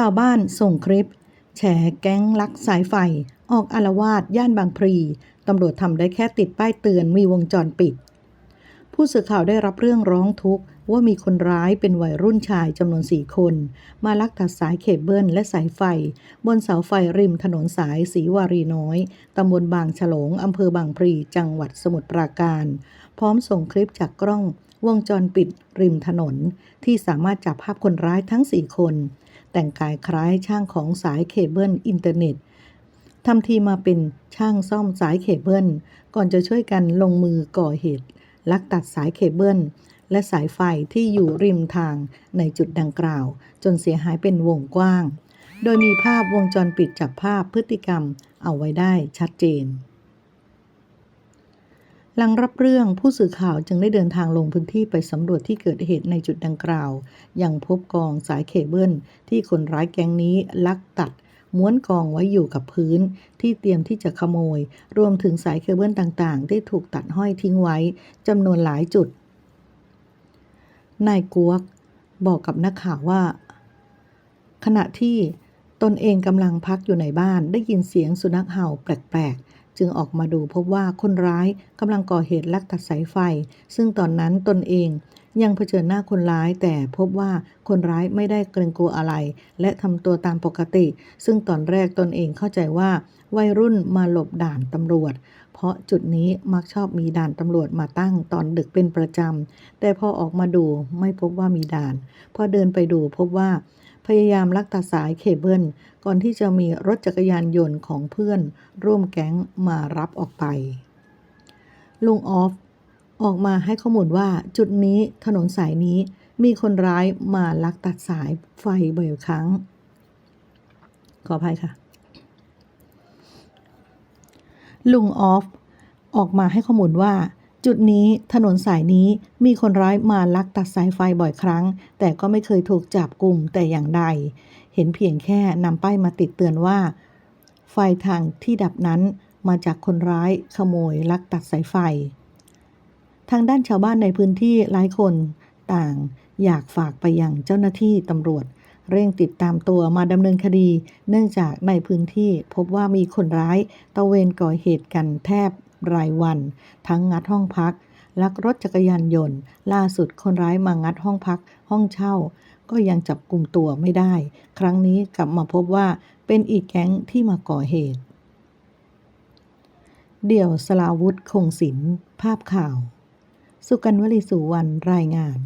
ชาวบ้านส่งคลิป แฉแก๊งลักสายไฟ ออกอารวาสย่านบางพลีตำรวจทำได้แค่ติดป้ายเตือนมีวงจรปิด ผู้สื่อข่าวได้รับเรื่องร้องทุกข์ว่ามีคนร้ายเป็นวัยรุ่นชายจำนวนสี่คน มาลักตัดสายเคเบิลและสายไฟ บนเสาไฟริมถนนสายสีวารีน้อยตำบลบางฉลงอำเภอบางพลีจังหวัดสมุทรปราการ พร้อมส่งคลิปจากกล้องวงจรปิดริมถนน ที่สามารถจับภาพคนร้ายทั้ง4คน แต่งกายคล้ายช่างของสายเคเบิลอินเทอร์เน็ตทำทีมาเป็นช่างซ่อมสายเคเบิลก่อนจะช่วยกันลงมือก่อเหตุ ลักตัดสายเคเบิลและสายไฟที่อยู่ริมทางในจุดดังกล่าว จนเสียหายเป็นวงกว้าง โดยมีภาพวงจรปิดจับภาพพฤติกรรมเอาไว้ได้ชัดเจน หลังรับเรื่องผู้สื่อข่าวจึงได้เดินทางลงพื้นที่ไปสำรวจที่เกิดเหตุในจุดดังกล่าว ยังพบกองสายเคเบิลที่คนร้ายแก๊งนี้ลักตัด ม้วนกองไว้อยู่กับพื้น ที่เตรียมที่จะขโมย รวมถึงสายเคเบิลต่างๆ ที่ถูกตัดห้อยทิ้งไว้จำนวนหลายจุด นายกวก บอกกับนักข่าวว่า ขณะที่ตนเองกำลังพักอยู่ในบ้านได้ยินเสียงสุนัขเห่าแปลกๆ จึงออกมาดูพบว่าคนร้ายกำลังก่อเหตุลักตัดสายไฟ ซึ่งตอนนั้นตนเองยังเผชิญหน้าคนร้ายแต่พบว่าคนร้ายไม่ได้เกรงกลัวอะไร และทำตัวตามปกติ ซึ่งตอนแรกตนเองเข้าใจว่า วัยรุ่นมาหลบด่านตำรวจ เพราะจุดนี้มักชอบมีด่านตำรวจมาตั้งตอนดึกเป็นประจำแต่พอออกมาดูไม่พบว่ามีด่าน พอเดินไปดูพบว่า พยายามลักตัดสายเคเบิลก่อนที่จะมีรถจักรยานยนต์ของเพื่อน ร่วมแก๊งมารับออกไป ลุงออฟ ออกมาให้ข้อมูลว่าจุดนี้ถนนสายนี้มีคนร้ายมาลักตัดสายไฟบ่อยครั้ง ขออภัยค่ะ ลุงออฟ ออกมาให้ข้อมูลว่า จุดนี้ถนนสายนี้มีคนร้ายมาลักตัดสายไฟบ่อยครั้ง แต่ก็ไม่เคยถูกจับกลุ่มแต่อย่างใด เห็นเพียงแค่นำป้ายมาติดเตือนว่า ไฟทางที่ดับนั้นมาจากคนร้ายขโมยลักตัดสายไฟ ทางด้านชาวบ้านในพื้นที่หลายคนต่างอยากฝากไปยังเจ้าหน้าที่ตำรวจ เร่งติดตามตัวมาดำเนินคดี เนื่องจากในพื้นที่พบว่ามีคนร้ายตระเวนก่อเหตุกันแทบ รายวัน ทั้งงัดห้องพัก ลักรถจักรยานยนต์ ล่าสุดคนร้ายมางัดห้องพัก ห้องเช่า ก็ยังจับกลุ่มตัวไม่ได้ ครั้งนี้กลับมาพบว่าเป็นอีกแก๊งที่มาก่อเหตุ เดี่ยวสลาวุธคงศิลป์ภาพข่าว สุกันวลีสุวรรณรายงาน